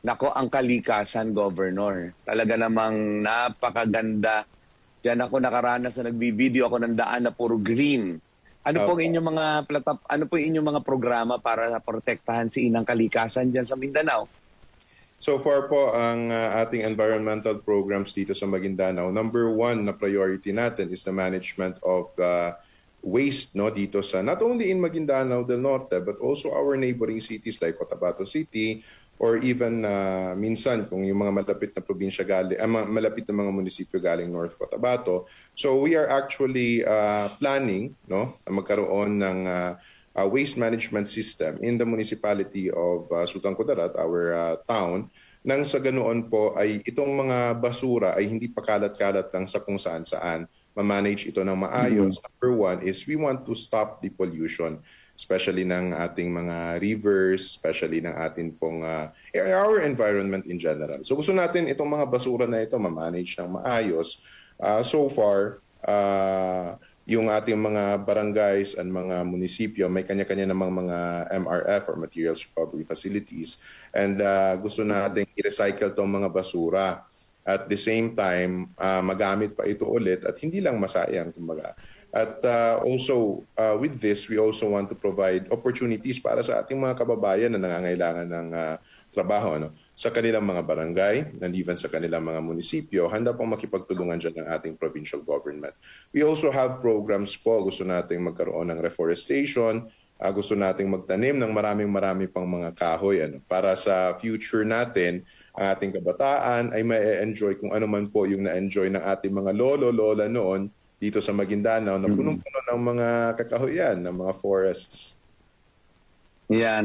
Nako, ang kalikasan, Governor. Talaga namang napakaganda. Diyan ako nakaranas na nagbibideo ako ng daan na puro green. Ano Opo. pong inyong mga platap, ano po inyong mga programa para protektahan si inang kalikasan diyan sa Mindanao? So far po, ang uh, ating environmental programs dito sa Maguindanao, number one na priority natin is the management of uh, waste no dito sa not only in Maguindanao del Norte but also our neighboring cities like Cotabato City or even uh, minsan kung yung mga malapit na probinsya galing mga malapit na mga munisipyo galing North Cotabato. So we are actually uh, planning no magkaroon ng uh, uh, waste management system in the municipality of uh, Sultan Kudarat, our uh, town, nang sa ganoon po ay itong mga basura ay hindi pakalat-kalat lang sa kung saan-saan. Ma-manage ito ng maayos. Number one is we want to stop the pollution, especially ng ating mga rivers, especially ng ating pong uh, our environment in general. So gusto natin itong mga basura na ito ma-manage ng maayos. Uh, so far, uh, yung ating mga barangays and mga munisipyo may kanya-kanya namang mga MRF or materials recovery facilities and uh, gusto nating i-recycle tong mga basura at the same time uh, magamit pa ito ulit at hindi lang masayang kumbaga. At uh, also uh, with this we also want to provide opportunities para sa ating mga kababayan na nangangailangan ng uh, trabaho ano? Sa kanilang mga barangay and even sa kanilang mga munisipyo, handa pong makipagtulungan dyan ng ating provincial government. We also have programs po, gusto nating magkaroon ng reforestation, ah, gusto nating magtanim ng maraming marami pang mga kahoy ano, para sa future natin, ang ating kabataan ay may enjoy kung ano man po yung na-enjoy ng ating mga lolo-lola noon dito sa Maguindanao na punong-puno ng mga kakahoyan, ng mga forests. Yan,